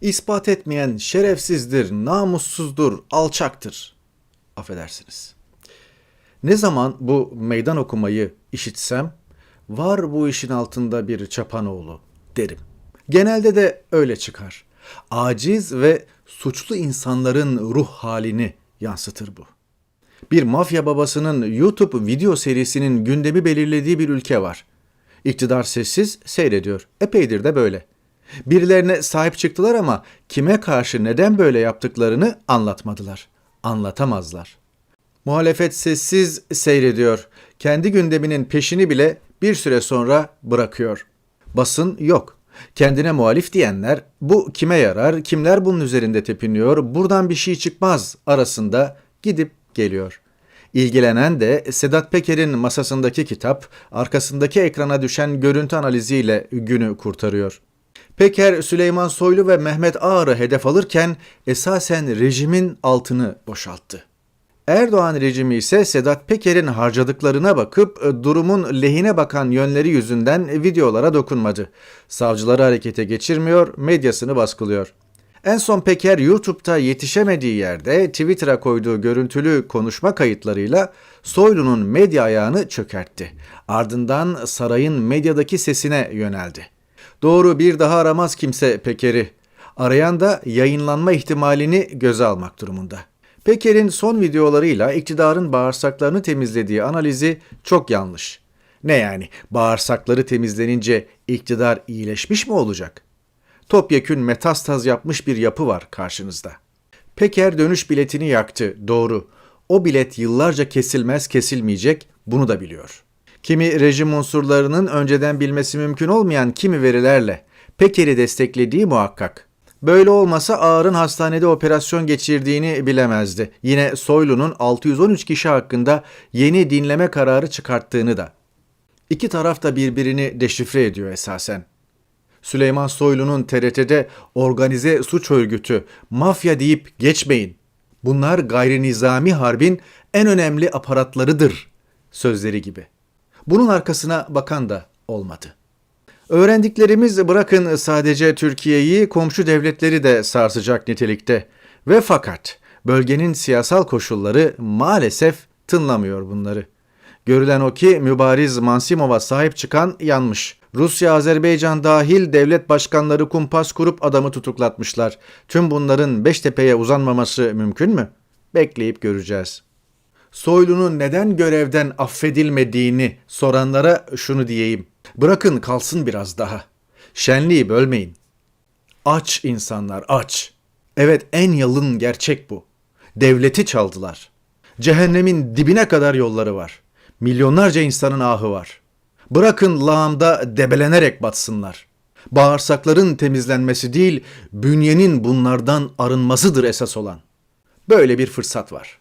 İspat etmeyen şerefsizdir, namussuzdur, alçaktır. Affedersiniz. Ne zaman bu meydan okumayı işitsem, var bu işin altında bir çapanoğlu derim. Genelde de öyle çıkar. Aciz ve suçlu insanların ruh halini yansıtır bu. Bir mafya babasının YouTube video serisinin gündemi belirlediği bir ülke var. İktidar sessiz seyrediyor. Epeydir de böyle. Birilerine sahip çıktılar ama kime karşı neden böyle yaptıklarını anlatmadılar. Anlatamazlar. Muhalefet sessiz seyrediyor. Kendi gündeminin peşini bile bir süre sonra bırakıyor. Basın yok. Kendine muhalif diyenler bu kime yarar, kimler bunun üzerinde tepiniyor, buradan bir şey çıkmaz arasında gidip geliyor. İlgilenen de Sedat Peker'in masasındaki kitap, arkasındaki ekrana düşen görüntü analiziyle günü kurtarıyor. Peker, Süleyman Soylu ve Mehmet Ağar'ı hedef alırken esasen rejimin altını boşalttı. Erdoğan rejimi ise Sedat Peker'in harcadıklarına bakıp e, durumun lehine bakan yönleri yüzünden videolara dokunmadı. Savcıları harekete geçirmiyor, medyasını baskılıyor. En son Peker YouTube'da yetişemediği yerde Twitter'a koyduğu görüntülü konuşma kayıtlarıyla Soylu'nun medya ayağını çökertti. Ardından sarayın medyadaki sesine yöneldi. Doğru bir daha aramaz kimse Peker'i. Arayan da yayınlanma ihtimalini göze almak durumunda. Peker'in son videolarıyla iktidarın bağırsaklarını temizlediği analizi çok yanlış. Ne yani bağırsakları temizlenince iktidar iyileşmiş mi olacak? Topyekün metastaz yapmış bir yapı var karşınızda. Peker dönüş biletini yaktı, doğru. O bilet yıllarca kesilmez kesilmeyecek, bunu da biliyor. Kimi rejim unsurlarının önceden bilmesi mümkün olmayan kimi verilerle Peker'i desteklediği muhakkak. Böyle olmasa Ağar'ın hastanede operasyon geçirdiğini bilemezdi. Yine Soylu'nun 613 kişi hakkında yeni dinleme kararı çıkarttığını da. İki taraf da birbirini deşifre ediyor esasen. Süleyman Soylu'nun TRT'de organize suç örgütü, mafya deyip geçmeyin. Bunlar gayri nizami harbin en önemli aparatlarıdır sözleri gibi. Bunun arkasına bakan da olmadı. Öğrendiklerimiz bırakın sadece Türkiye'yi komşu devletleri de sarsacak nitelikte. Ve fakat bölgenin siyasal koşulları maalesef tınlamıyor bunları. Görülen o ki Mübariz Mansimov'a sahip çıkan yanmış. Rusya, Azerbaycan dahil devlet başkanları kumpas kurup adamı tutuklatmışlar. Tüm bunların Beştepe'ye uzanmaması mümkün mü? Bekleyip göreceğiz. Soylu'nun neden görevden affedilmediğini soranlara şunu diyeyim. Bırakın kalsın biraz daha. Şenliği bölmeyin. Aç insanlar aç. Evet en yalın gerçek bu. Devleti çaldılar. Cehennemin dibine kadar yolları var. Milyonlarca insanın ahı var. Bırakın lağımda debelenerek batsınlar. Bağırsakların temizlenmesi değil, bünyenin bunlardan arınmasıdır esas olan. Böyle bir fırsat var.